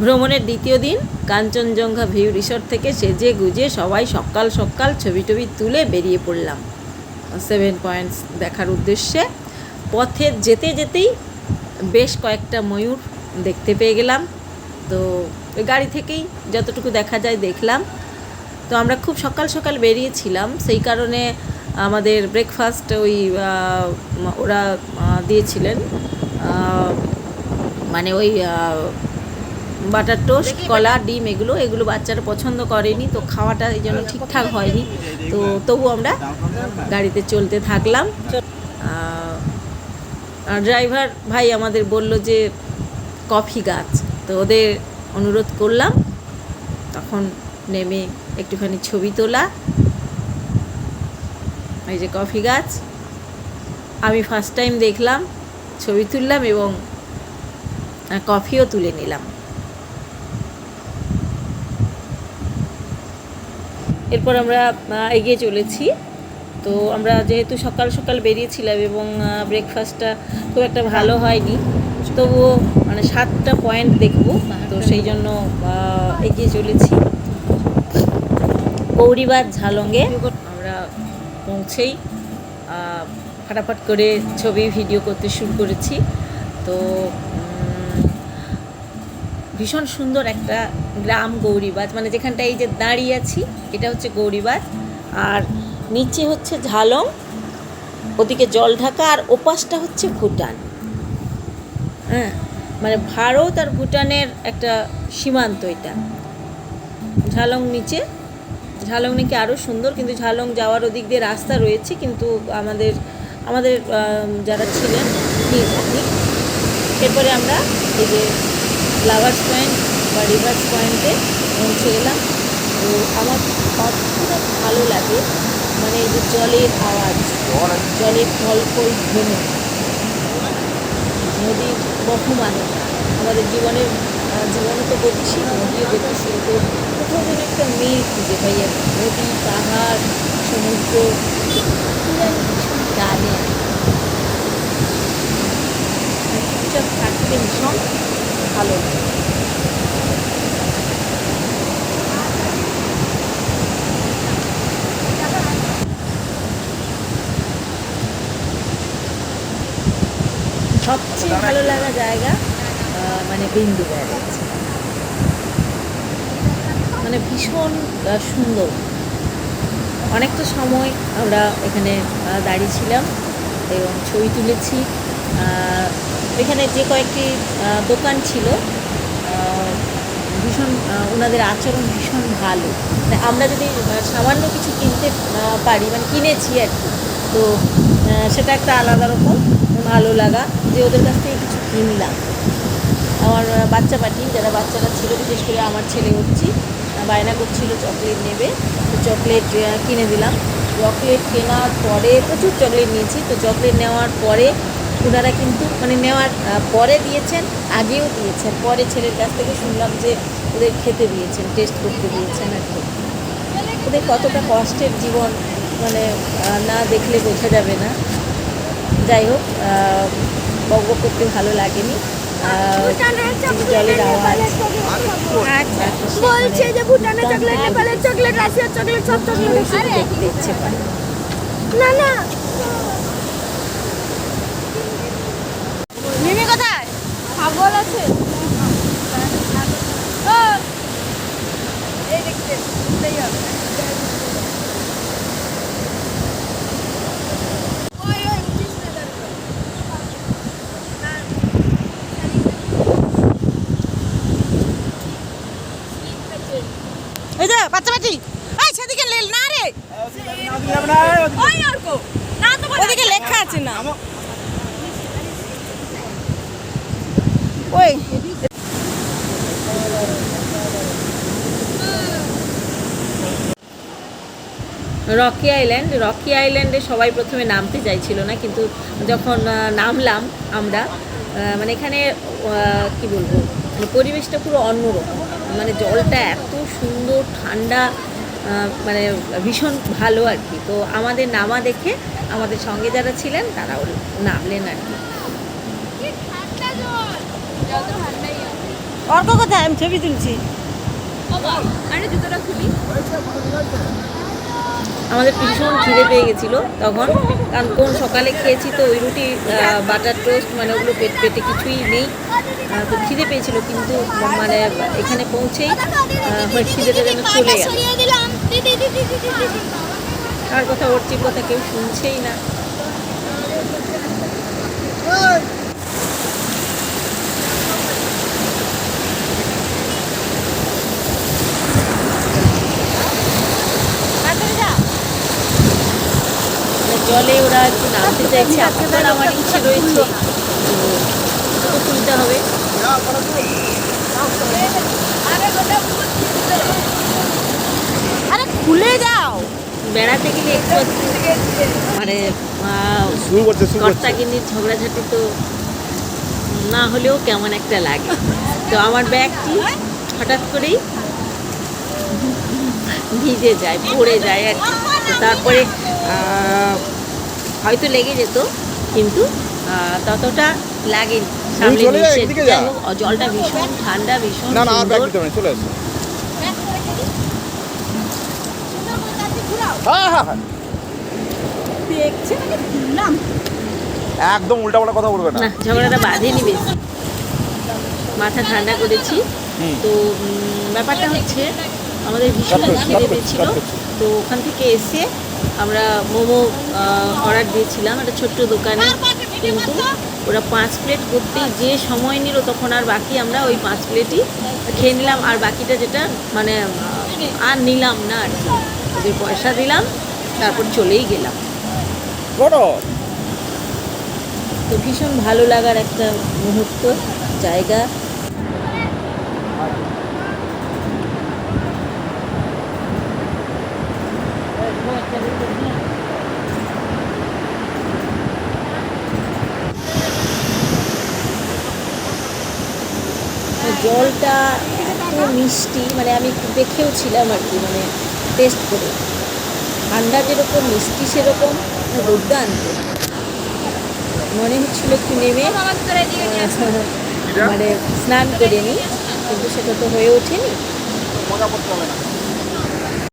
ভ্রমণের দ্বিতীয় দিন কাঞ্চনজঙ্ঘা ভিউ রিসর্ট থেকে সেজে গুজে সবাই সকাল সকাল ছবি টবি তুলে বেরিয়ে পড়লাম। সেভেন পয়েন্টস দেখার উদ্দেশ্যে পথে যেতে যেতেই বেশ কয়েকটা ময়ূর দেখতে পেয়ে গেলাম। তো গাড়ি থেকেই যতটুকু দেখা যায় দেখলাম। তো আমরা খুব সকাল সকাল বেরিয়েছিলাম। সেই কারণে আমাদের ব্রেকফাস্ট ওই ওরা দিয়েছিলেন। মানে ওই বাটার টোস্ট, কলা, ডিম এগুলো এগুলো বাচ্চারা পছন্দ করেনি, তো খাওয়াটা এই জন্য ঠিকঠাক হয়নি। তো তবু আমরা গাড়িতে চলতে থাকলাম। ড্রাইভার ভাই আমাদের বলল যে, কফি গাছ। তো ওদের অনুরোধ করলাম। তখন নেমে একটুখানি ছবি তোলা। এই যে কফি গাছ। আমি ফার্স্ট টাইম দেখলাম, ছবি তুললাম এবং কফিও তুলে নিলাম। এরপর আমরা এগিয়ে চলেছি। তো আমরা যেহেতু সকাল সকাল বেরিয়েছিলাম এবং ব্রেকফাস্টটা খুব একটা ভালো হয়নি তবুও মানে সাতটা পয়েন্ট দেখব। তো সেই জন্য এগিয়ে চলেছি। গৌরীবাদ ঝালঙ্গে আমরা পৌঁছেই ফাটাফাট করে ছবি ভিডিও করতে শুরু করেছি। তো ভীষণ সুন্দর একটা গ্রাম গৌরীবাজ মানে যেখানটা এই যে দাঁড়িয়ে আছি, এটা হচ্ছে গৌরীবাজ আর নিচে হচ্ছে ঝালং, ওদিকে জল ঢাকা, আর ওপাশটা হচ্ছে ভুটান। হ্যাঁ মানে ভারত আর ভুটানের একটা সীমান্ত এটা। ঝালং নিচে, ঝালং নাকি আরও সুন্দর, কিন্তু ঝালং যাওয়ার ওদিক দিয়ে রাস্তা রয়েছে, কিন্তু আমাদের আমাদের যারা ছিলেন এরপরে আমরা এই যে লাভার্স পয়েন্ট বা রিভার্স পয়েন্টে পৌঁছে গেলাম তো আমার সবথেকে ভালো লাগে। মানে যে জলের আওয়াজ জলের ফলফল ধনু নদীর বহমানতা আমাদের জীবনের আহ, জীবনে তো গতিশীল নদীও গতিশীল তো কোথাও যেন একটা মিল খুঁজে পাই আর নদী পাহাড় সমুদ্র ভীষণ আর চুপচাপ থাকতে ভীষণ ভালো লাগে। সবচেয়ে ভালো লাগা জায়গা মানে বিন্দু ব্যারেজ মানে ভীষণ সুন্দর। অনেকটা সময় আমরা এখানে দাঁড়িয়েছিলাম এবং ছবি তুলেছি। এখানে যে কয়েকটি দোকান ছিল ভীষণ ওনাদের আচরণ ভীষণ ভালো। মানে আমরা যদি সামান্য কিছু কিনতে পারি মানে কিনেছি আর কি, তো সেটা একটা আলাদা রকম। ভালো লাগা যে ওদের কাছ থেকে কিছু কিনলাম। আমার বাচ্চা পাটি যারা বাচ্চারা ছিল, বিশেষ করে আমার ছেলে হচ্ছি বায়না করছিল চকলেট নেবে। তো চকলেট কিনে দিলাম। চকলেট কেনার পরে প্রচুর চকলেট নিয়েছি। তো চকলেট নেওয়ার পরে ওনারা কিন্তু মানে নেওয়ার পরে দিয়েছেন, আগেও দিয়েছেন। পরে ছেলের কাছ থেকে শুনলাম যে ওদের খেতে দিয়েছেন টেস্ট করতে দিয়েছেন আর কি। ওদের কতটা কষ্টের জীবন মানে না দেখলে বোঝা যাবে না। যাই হোক বক বক করতে ভালো লাগেনি। বলছে যে ভুটানের চকলেট নেপালের চকলেট রাশিয়ার চকলেট সব চকলেট দেখতে ইচ্ছে করে না না। মিমি কোথায়? ছাগল আছে। ও, এই দেখতে দেখতেই হবে। ওই, ওই, উঠিস না তারপর। এই সেদিকে লে- না রে। ওই অর্ক। না তো ওদিকে লেখা আছে না। ওই। Rocky island. রকি আইল্যান্ডে সবাই প্রথমে নামতে চাইছিল না কিন্তু যখন নামলাম আমরা মানে এখানে কি বলব? পরিবেশটা পুরো অন্যরকম। মানে জলটা এত সুন্দর ঠান্ডা মানে ভীষণ ভালো আর কি। তো আমাদের নামা দেখে আমাদের সঙ্গে যারা ছিলেন তারাও নামলেন আর কি। অর্ক কোথায়? আমি ছবি তুলছি। আরে জুতোটা খুলি। আমাদের ভীষণ খিদে পেয়ে গেছিল তখন। কারণ কোন সকালে খেয়েছি তো ওই রুটি বাটার টোস্ট মানে ওগুলো পেট পেটে কিছুই নেই। তো খিদে পেয়েছিল কিন্তু মানে এখানে পৌঁছেই হয় খিদেটা যেন চলে গেল কার কথা ওর চির কথা কেউ শুনছেই না মানে জলে ওরা একটু নামতে চাইছে আপনার আমার ইচ্ছে রয়েছে তো তুলতে হবে। আরে খুলে যাও বেড়াতে গেলে একটু মানে ঝগড়াঝাটি তো না হলেও কেমন একটা লাগে। তো আমার ব্যাগটি হঠাৎ করেই ভিজে যায় পড়ে যায় আর তারপরে হয়তো লেগে যেত কিন্তু ততটা লাগেনি। সামনে জলটা ভীষণ ঠান্ডা ভীষণ সুন্দর। হ্যাঁ হ্যাঁ হ্যাঁ। তুললাম একদম উল্টাপাল্টা কথা বলবে না। ঝগড়াটা বাঁধেনি বেশি। মাথা ঠান্ডা করেছি। তো ব্যাপারটা হচ্ছে আমাদের ভীষণ খিদে পেয়েছিল তো ওখান থেকে এসে আমরা মোমো অর্ডার দিয়েছিলাম একটা ছোট্ট দোকানে কিন্তু ওরা পাঁচ প্লেট করতেই যে সময় নিল তখন আর বাকি আমরা ওই পাঁচ প্লেটই খেয়ে নিলাম। আর বাকিটা যেটা মানে আর নিলাম না আর কি। ওদের পয়সা দিলাম তারপর চলেই গেলাম। বড়। তো ভীষণ ভালো লাগার একটা মুহূর্ত জায়গা। জলটা এত মিষ্টি মানে আমি একটু দেখেও ছিলাম আর কি মানে টেস্ট করে। ঠান্ডা যেরকম মিষ্টি সেরকম দুর্দান্ত মনে হচ্ছিল একটু নেমে মানে স্নান করে নিই কিন্তু সেটা তো হয়ে ওঠেনি।